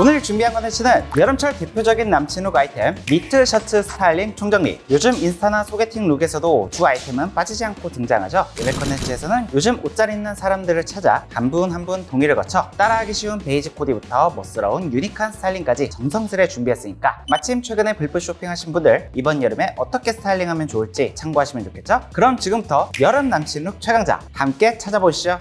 오늘 준비한 컨텐츠는 여름철 대표적인 남친룩 아이템 니트 셔츠 스타일링 총정리. 요즘 인스타나 소개팅 룩에서도 두 아이템은 빠지지 않고 등장하죠. 이번 컨텐츠에서는 요즘 옷 잘 입는 사람들을 찾아 한 분 한 분 동의를 거쳐 따라하기 쉬운 베이직 코디부터 멋스러운 유니크한 스타일링까지 정성스레 준비했으니까 마침 최근에 불법 쇼핑하신 분들 이번 여름에 어떻게 스타일링하면 좋을지 참고하시면 좋겠죠? 그럼 지금부터 여름 남친룩 최강자 함께 찾아보시죠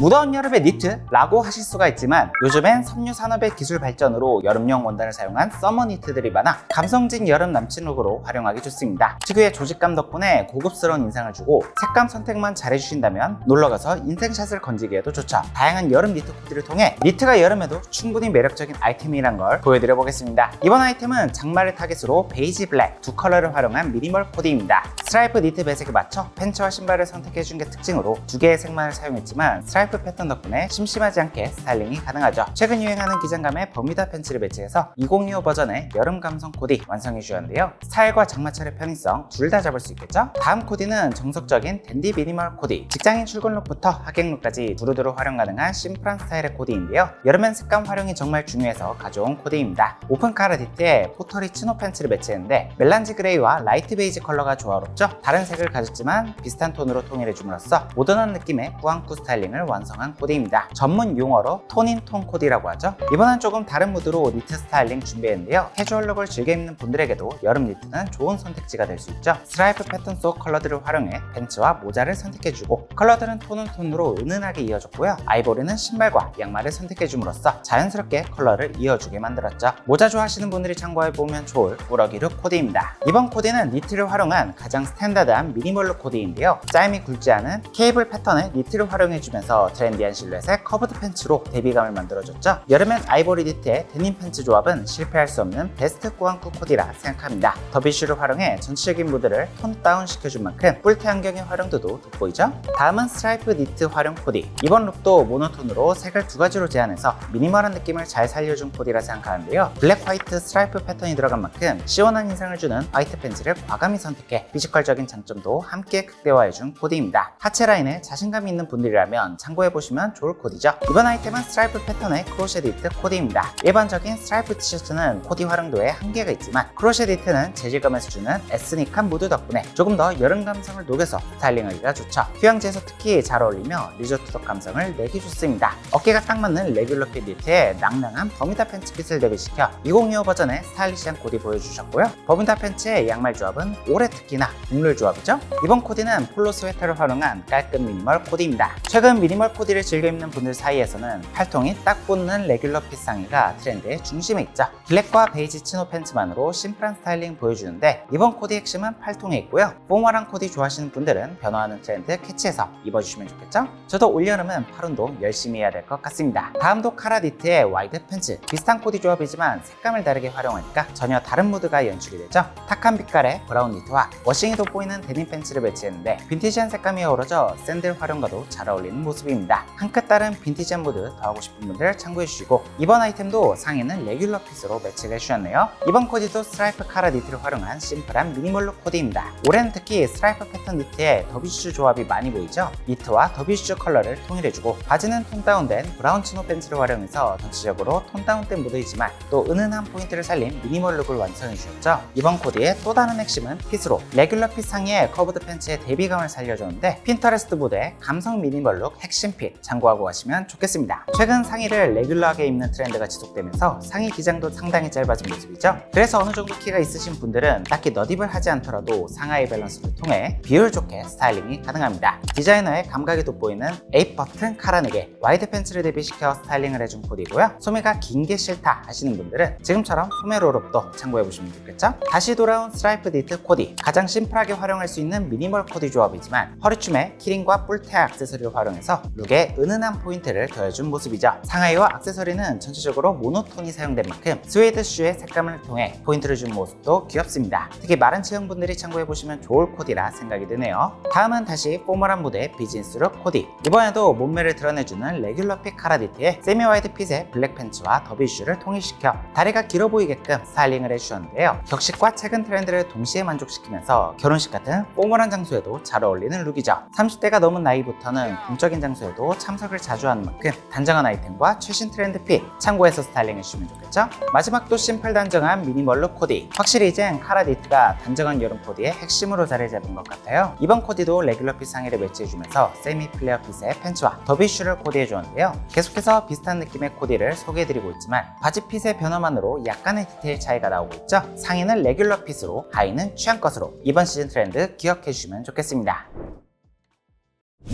무더운 여름의 니트라고 하실 수가 있지만 요즘엔 섬유 산업의 기술 발전으로 여름용 원단을 사용한 서머 니트들이 많아 감성진 여름 남친룩으로 활용하기 좋습니다. 특유의 조직감 덕분에 고급스러운 인상을 주고 색감 선택만 잘해주신다면 놀러가서 인생샷을 건지기에도 좋죠. 다양한 여름 니트 코디를 통해 니트가 여름에도 충분히 매력적인 아이템이란 걸 보여드려 보겠습니다. 이번 아이템은 장마를 타겟으로 베이지 블랙 두 컬러를 활용한 미니멀 코디입니다. 스트라이프 니트 배색에 맞춰 팬츠와 신발을 선택해준 게 특징으로 두 개의 색만을 사용했지만 스트라이프 패턴 덕분에 심심하지 않게 스타일링이 가능하죠. 최근 유행하는 기장감의 버뮤다 팬츠를 매치해서 2025 버전의 여름 감성 코디 완성해 주셨는데요. 스타일과 장마철의 편의성 둘 다 잡을 수 있겠죠? 다음 코디는 정석적인 댄디 미니멀 코디, 직장인 출근룩부터 하객룩까지 두루두루 활용 가능한 심플한 스타일의 코디인데요. 여름엔 색감 활용이 정말 중요해서 가져온 코디입니다. 오픈 카라 디트에 포터리 치노 팬츠를 매치했는데 멜란지 그레이와 라이트 베이지 컬러가 조화롭죠? 다른 색을 가졌지만 비슷한 톤으로 통일해 줌으로써 모던한 느낌의 꾸안꾸 스타일링을 완성 한 코디입니다. 전문 용어로 톤인 톤 코디라고 하죠. 이번엔 조금 다른 무드로 니트 스타일링 준비했는데요. 캐주얼룩을 즐겨 입는 분들에게도 여름 니트는 좋은 선택지가 될 수 있죠. 스트라이프 패턴 속 컬러들을 활용해 팬츠와 모자를 선택해주고 컬러들은 톤은 톤으로 은은하게 이어졌고요. 아이보리는 신발과 양말을 선택해줌으로써 자연스럽게 컬러를 이어주게 만들었죠. 모자 좋아하시는 분들이 참고해보면 좋을 꾸러기룩 코디입니다. 이번 코디는 니트를 활용한 가장 스탠다드한 미니멀룩 코디인데요. 짜임이 굵지 않은 케이블 패턴의 니트를 활용해주면서 트렌디한 실루엣의 커브드 팬츠로 대비감을 만들어줬죠. 여름엔 아이보리 니트의 데님 팬츠 조합은 실패할 수 없는 베스트 꾸안꾸 코디라 생각합니다. 더비쉬를 활용해 전체적인 무드를 톤 다운 시켜준 만큼 뿔테 안경의 활용도도 돋보이죠? 다음은 스트라이프 니트 활용 코디. 이번 룩도 모노톤으로 색을 두 가지로 제한해서 미니멀한 느낌을 잘 살려준 코디라 생각하는데요. 블랙 화이트 스트라이프 패턴이 들어간 만큼 시원한 인상을 주는 화이트 팬츠를 과감히 선택해 피지컬적인 장점도 함께 극대화해준 코디입니다. 하체 라인에 자신감이 있는 분들이라면 참고해 보시면 좋을 코디죠. 이번 아이템은 스트라이프 패턴의 크로셰 니트 코디입니다. 일반적인 스트라이프 티셔츠는 코디 활용도에 한계가 있지만 크로셰 니트는 재질감에서 주는 에스닉한 무드 덕분에 조금 더 여름 감성을 녹여서 스타일링하기가 좋죠. 휴양지에서 특히 잘 어울리며 리조트덕 감성을 내기 좋습니다. 어깨가 딱 맞는 레귤러 핏 니트에 낭낭한 버뮤다 팬츠 핏을 대비시켜 2025 버전의 스타일리시한 코디 보여주셨고요. 버뮤다 팬츠의 양말 조합은 올해 특히나 국룰 조합이죠. 이번 코디는 폴로 스웨터를 활용한 깔끔 미니멀 코디입니다. 최근 미니 멀 코디를 즐겨 입는 분들 사이에서는 팔통이 딱 붙는 레귤러 핏 상의가 트렌드의 중심에 있죠. 블랙과 베이지 치노 팬츠만으로 심플한 스타일링 보여주는데 이번 코디 핵심은 팔통에 있고요. 포멀한 코디 좋아하시는 분들은 변화하는 트렌드 캐치해서 입어주시면 좋겠죠? 저도 올여름은 팔 운동 열심히 해야 될 것 같습니다. 다음도 카라디트의 와이드 팬츠 비슷한 코디 조합이지만 색감을 다르게 활용하니까 전혀 다른 무드가 연출이 되죠. 탁한 빛깔의 브라운 니트와 워싱이 돋보이는 데님 팬츠를 매치했는데 빈티지한 색감이 어우러져 샌들 활용과도 잘 어울리는 모습입니다. 한끗 다른 빈티지한 무드 더하고 싶은 분들 참고해 주시고 이번 아이템도 상의는 레귤러 핏으로 매치를 해주셨네요. 이번 코디도 스트라이프 카라 니트를 활용한 심플한 미니멀룩 코디입니다. 올해는 특히 스트라이프 패턴 니트에 더비슈 조합이 많이 보이죠? 니트와 더비슈 컬러를 통일해주고 바지는 톤 다운된 브라운 치노 팬츠를 활용해서 전체적으로 톤 다운된 무드이지만 또 은은한 포인트를 살린 미니멀 룩을 완성해 주셨죠. 이번 코디의 또 다른 핵심은 핏으로 레귤러 핏 상의에 커브드 팬츠의 대비감을 살려줬는데 핀터레스트 모델의 감성 미니멀 룩 핵심 핏 참고하고 가시면 좋겠습니다. 최근 상의를 레귤러하게 입는 트렌드가 지속되면서 상의 기장도 상당히 짧아진 모습이죠. 그래서 어느 정도 키가 있으신 분들은 딱히 너딥을 하지 않더라도 상하의 밸런스를 통해 비율 좋게 스타일링이 가능합니다. 디자이너의 감각이 돋보이는 8 버튼 카라넥에 와이드 팬츠를 대비시켜 스타일링을 해준 코디고요. 소매가 긴 게 싫다 하시는 분들은 지금처럼 소매 롤업도 참고해보시면 좋겠죠? 다시 돌아온 스트라이프 니트 코디 가장 심플하게 활용할 수 있는 미니멀 코디 조합이지만 허리춤에 키링과 뿔테 액세서리를 활용해서 룩에 은은한 포인트를 더해준 모습이죠. 상하이와 액세서리는 전체적으로 모노톤이 사용된 만큼 스웨이드 슈의 색감을 통해 포인트를 준 모습도 귀엽습니다. 특히 마른 체형분들이 참고해보시면 좋을 코디라 생각이 드네요. 다음은 다시 포멀한 무대 비즈니스 룩 코디 이번에도 몸매를 드러내주는 레귤러 핏 카라디트에 세미 와이드 핏의 블랙 팬츠와 더비 슈를 통일시켜 다리가 길어 보이게끔 스타일링을 해주셨는데요. 격식과 최근 트렌드를 동시에 만족시키면서 결혼식 같은 포멀한 장소에도 잘 어울리는 룩이죠. 30대가 넘은 나이부터는 공적인 장소 평소에도 참석을 자주 하는 만큼 단정한 아이템과 최신 트렌드 핏 참고해서 스타일링 해주시면 좋겠죠? 마지막도 심플 단정한 미니멀 룩 코디. 확실히 이젠 카라 니트가 단정한 여름 코디의 핵심으로 자리 잡은 것 같아요. 이번 코디도 레귤러 핏 상의를 매치해주면서 세미 플레어 핏의 팬츠와 더비슈를 코디해주었는데요. 계속해서 비슷한 느낌의 코디를 소개해드리고 있지만 바지 핏의 변화만으로 약간의 디테일 차이가 나오고 있죠? 상의는 레귤러 핏으로 하의는 취향 것으로 이번 시즌 트렌드 기억해주시면 좋겠습니다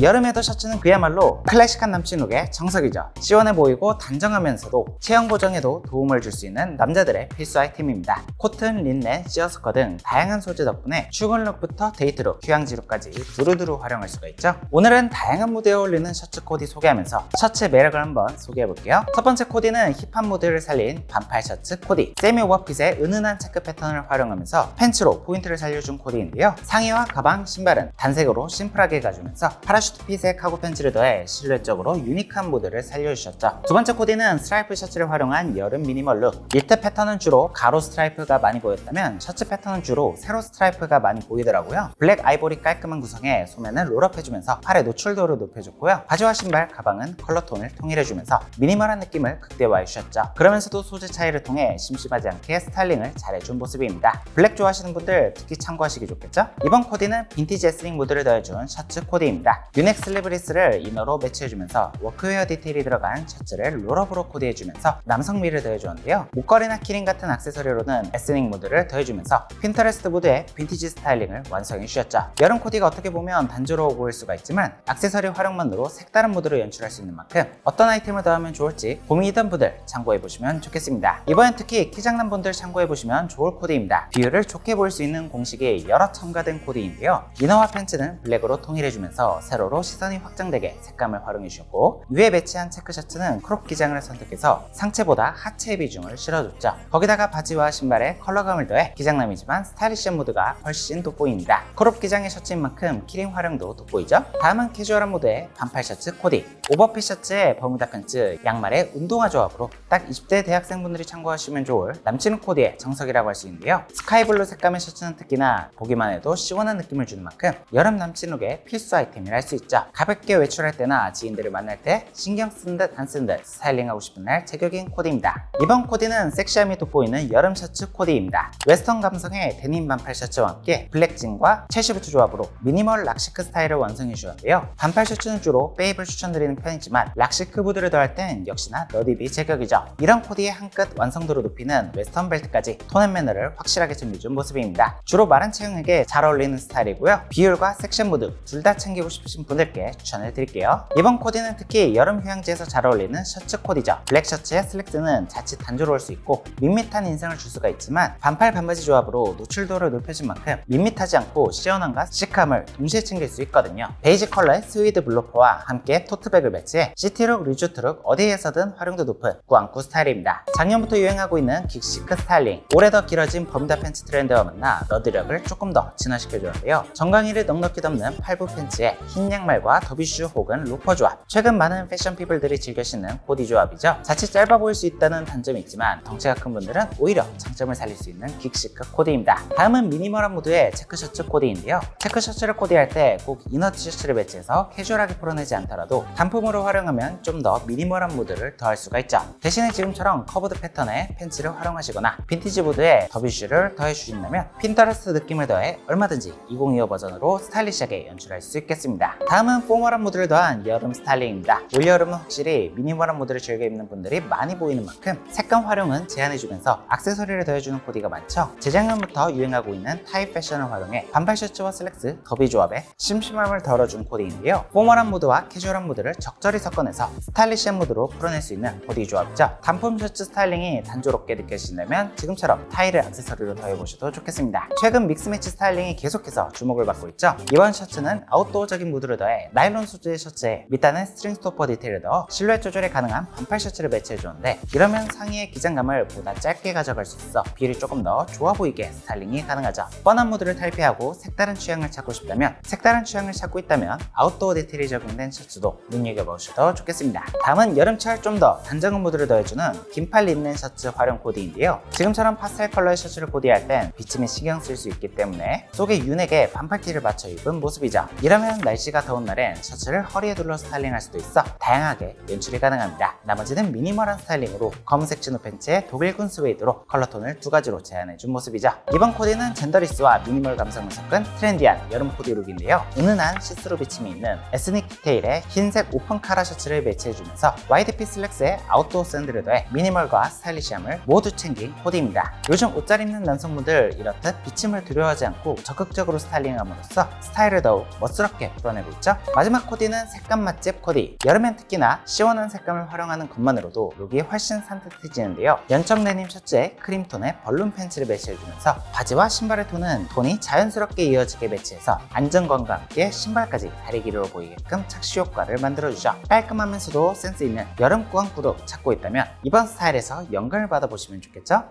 여름에도 셔츠는 그야말로 클래식한 남친 룩의 정석이죠. 시원해 보이고 단정하면서도 체형 보정에도 도움을 줄 수 있는 남자들의 필수 아이템입니다. 코튼, 린넨, 시어스커 등 다양한 소재 덕분에 출근 룩부터 데이트 룩, 휴양지 룩까지 두루두루 활용할 수가 있죠. 오늘은 다양한 무대에 어울리는 셔츠 코디 소개하면서 셔츠의 매력을 한번 소개해 볼게요. 첫 번째 코디는 힙한 무드를 살린 반팔 셔츠 코디. 세미 오버핏의 은은한 체크 패턴을 활용하면서 팬츠로 포인트를 살려준 코디인데요. 상의와 가방, 신발은 단색으로 심플하게 가주면서 파 라슈트 핏의 카고 팬츠를 더해 실루엣적으로 유니크한 모드를 살려주셨죠. 두 번째 코디는 스트라이프 셔츠를 활용한 여름 미니멀 룩. 니트 패턴은 주로 가로 스트라이프가 많이 보였다면 셔츠 패턴은 주로 세로 스트라이프가 많이 보이더라고요. 블랙 아이보리 깔끔한 구성에 소매는 롤업해주면서 팔의 노출도를 높여줬고요. 바지와 신발, 가방은 컬러톤을 통일해주면서 미니멀한 느낌을 극대화해주셨죠. 그러면서도 소재 차이를 통해 심심하지 않게 스타일링을 잘해준 모습입니다. 블랙 좋아하시는 분들 특히 참고하시기 좋겠죠? 이번 코디는 빈티지 에스닝 무드를 더해준 셔츠 코디입니다. 유넥 슬리브리스를 이너로 매치해주면서 워크웨어 디테일이 들어간 셔츠를 롤업으로 코디해주면서 남성미를 더해주었는데요. 목걸이나 키링 같은 액세서리로는 에스닝 무드를 더해주면서 핀터레스트 무드의 빈티지 스타일링을 완성해주셨죠. 여름 코디가 어떻게 보면 단조로워 보일 수가 있지만 액세서리 활용만으로 색다른 무드를 연출할 수 있는 만큼 어떤 아이템을 더하면 좋을지 고민이던 분들 참고해보시면 좋겠습니다. 이번엔 특히 키 작는 분들 참고해보시면 좋을 코디입니다. 비율을 좋게 보일 수 있는 공식이 여러 첨가된 코디인데요. 이너와 팬츠는 블랙으로 통일해주면서 세로로 시선이 확장되게 색감을 활용해 주셨고 위에 매치한 체크 셔츠는 크롭 기장을 선택해서 상체보다 하체의 비중을 실어줬죠. 거기다가 바지와 신발에 컬러감을 더해 기장남이지만 스타일리시한 무드가 훨씬 돋보입니다. 크롭 기장의 셔츠인 만큼 키링 활용도 돋보이죠? 다음은 캐주얼한 무드의 반팔 셔츠 코디 오버핏 셔츠에 버무다 팬츠, 양말의 운동화 조합으로 딱 20대 대학생분들이 참고하시면 좋을 남친 코디의 정석이라고 할 수 있는데요. 스카이블루 색감의 셔츠는 특히나 보기만 해도 시원한 느낌을 주는 만큼 여름 남친 룩의 필수 아이템이라 할수 있죠. 가볍게 외출할 때나 지인들을 만날 때 신경 쓴 듯 안 쓴 듯 스타일링하고 싶은 날 제격인 코디입니다. 이번 코디는 섹시함이 돋보이는 여름 셔츠 코디입니다. 웨스턴 감성의 데님 반팔 셔츠와 함께 블랙진과 체시부츠 조합으로 미니멀 락시크 스타일을 완성해 주었는데요. 반팔 셔츠는 주로 베이블 추천드리는 편이지만 락시크 부드를 더할 땐 역시나 너디비 제격이죠. 이런 코디의 한 끗 완성도를 높이는 웨스턴 벨트까지 톤앤 매너를 확실하게 챙겨준 모습입니다. 주로 마른 체형에게 잘 어울리는 스타일이고요. 비율과 섹션 무드 둘 다 챙기고 싶으신 분들께 추천해 드릴게요. 이번 코디는 특히 여름 휴양지에서 잘 어울리는 셔츠 코디죠. 블랙 셔츠의 슬랙스는 자칫 단조로울 수 있고 밋밋한 인상을 줄 수가 있지만 반팔 반바지 조합으로 노출도를 높여준 만큼 밋밋하지 않고 시원함과 시크함을 동시에 챙길 수 있거든요. 베이지 컬러의 스위드 블로퍼와 함께 토트백을 매치해 시티룩, 리조트룩 어디에서든 활용도 높은 꾸안꾸 스타일입니다. 작년부터 유행하고 있는 긱시크 스타일링 올해 더 길어진 범다 팬츠 트렌드와 만나 너드력을 조금 더 진화시켜주는데요. 정강이를 넉넉히 덮는 팔부 팬츠에 흰 양말과 더비슈 혹은 로퍼 조합 최근 많은 패션 피플들이 즐겨 신는 코디 조합이죠. 자칫 짧아 보일 수 있다는 단점이 있지만 덩치가 큰 분들은 오히려 장점을 살릴 수 있는 긱시크 코디입니다. 다음은 미니멀한 무드의 체크 셔츠 코디인데요. 체크 셔츠를 코디할 때 꼭 이너 티셔츠를 매치해서 캐주얼하게 풀어내지 않더라도 단품으로 활용하면 좀 더 미니멀한 무드를 더할 수가 있죠. 대신에 지금처럼 커브드 패턴의 팬츠를 활용하시거나 빈티지 무드에 더비슈를 더해주신다면 핀터레스트 느낌을 더해 얼마든지 2025 버전으로 스타일리시하게 연출할 수 있겠습니다. 다음은 포멀한 무드를 더한 여름 스타일링입니다. 올여름은 확실히 미니멀한 무드를 즐겨 입는 분들이 많이 보이는 만큼 색감 활용은 제한해주면서 액세서리를 더해주는 코디가 많죠. 재작년부터 유행하고 있는 타입 패션을 활용해 반팔 셔츠와 슬랙스, 더비 조합에 심심함을 덜어준 코디인데요. 포멀한 무드와 캐주얼한 무드를 적절히 섞어내서 스타일리시한 무드로 풀어낼 수 있는 코디 조합이죠. 단품 셔츠 스타일링이 단조롭게 느껴지신다면 지금처럼 타일을 액세서리로 더해보셔도 좋겠습니다. 최근 믹스매치 스타일링이 계속해서 주목을 받고 있죠. 이번 셔츠는 아웃도어적인 무드 를 더해 나일론 소재의 셔츠에 밑단은 스트링 스토퍼 디테일을 넣어 실루엣 조절이 가능한 반팔 셔츠를 매치해주는데 이러면 상의의 기장감을 보다 짧게 가져갈 수 있어 비율이 조금 더 좋아 보이게 스타일링이 가능하죠. 뻔한 무드를 탈피하고 색다른 취향을 찾고 싶다면 색다른 취향을 찾고 있다면 아웃도어 디테일이 적용된 셔츠도 눈여겨보셔도 좋겠습니다. 다음은 여름철 좀 더 단정한 무드를 더해주는 긴팔 린넨 셔츠 활용 코디인데요. 지금처럼 파스텔 컬러의 셔츠를 코디할 땐 비침에 신경 쓸 수 있기 때문에 속에 윤에게 반팔 티를 맞춰 입은 모습이죠. 이러면 날씨가 날씨가 더운 날엔 셔츠를 허리에 둘러 스타일링할 수도 있어 다양하게 연출이 가능합니다. 나머지는 미니멀한 스타일링으로 검은색 진노 팬츠에 독일군 스웨이드로 컬러톤을 두 가지로 제안해준 모습이죠. 이번 코디는 젠더리스와 미니멀 감성을 섞은 트렌디한 여름 코디 룩인데요. 은은한 시스루 비침이 있는 에스닉 디테일의 흰색 오픈 카라 셔츠를 매치해주면서 와이드피 슬랙스에 아웃도어 샌들을 더해 미니멀과 스타일리시함을 모두 챙긴 코디입니다. 요즘 옷 잘 입는 남성분들 이렇듯 비침을 두려워하지 않고 적극적으로 스타일링함으로써 스타일을 더욱 멋스럽게 풀어내고 있죠. 마지막 코디는 색감 맛집 코디. 여름엔 특히나 시원한 색감을 활용하는 것만으로도 룩이 훨씬 산뜻해지는데요. 연청 데님 셔츠에 크림톤의 벌룬 팬츠를 매치해주면서 바지와 신발의 톤은 톤이 자연스럽게 이어지게 매치해서 안정감과 함께 신발까지 다리 길이로 보이게끔 착시 효과를 만들어주죠. 깔끔하면서도 센스 있는 여름 꾸안꾸룩 찾고 있다면 이번 스타일에서 영감을 받아보시면 좋겠죠?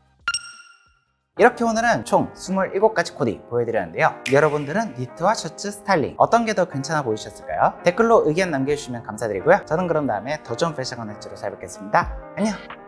이렇게 오늘은 총 27가지 코디 보여드렸는데요. 여러분들은 니트와 셔츠 스타일링 어떤 게 더 괜찮아 보이셨을까요? 댓글로 의견 남겨주시면 감사드리고요. 저는 그럼 다음에 더 좋은 패션 컨텐츠로 찾아뵙겠습니다. 안녕!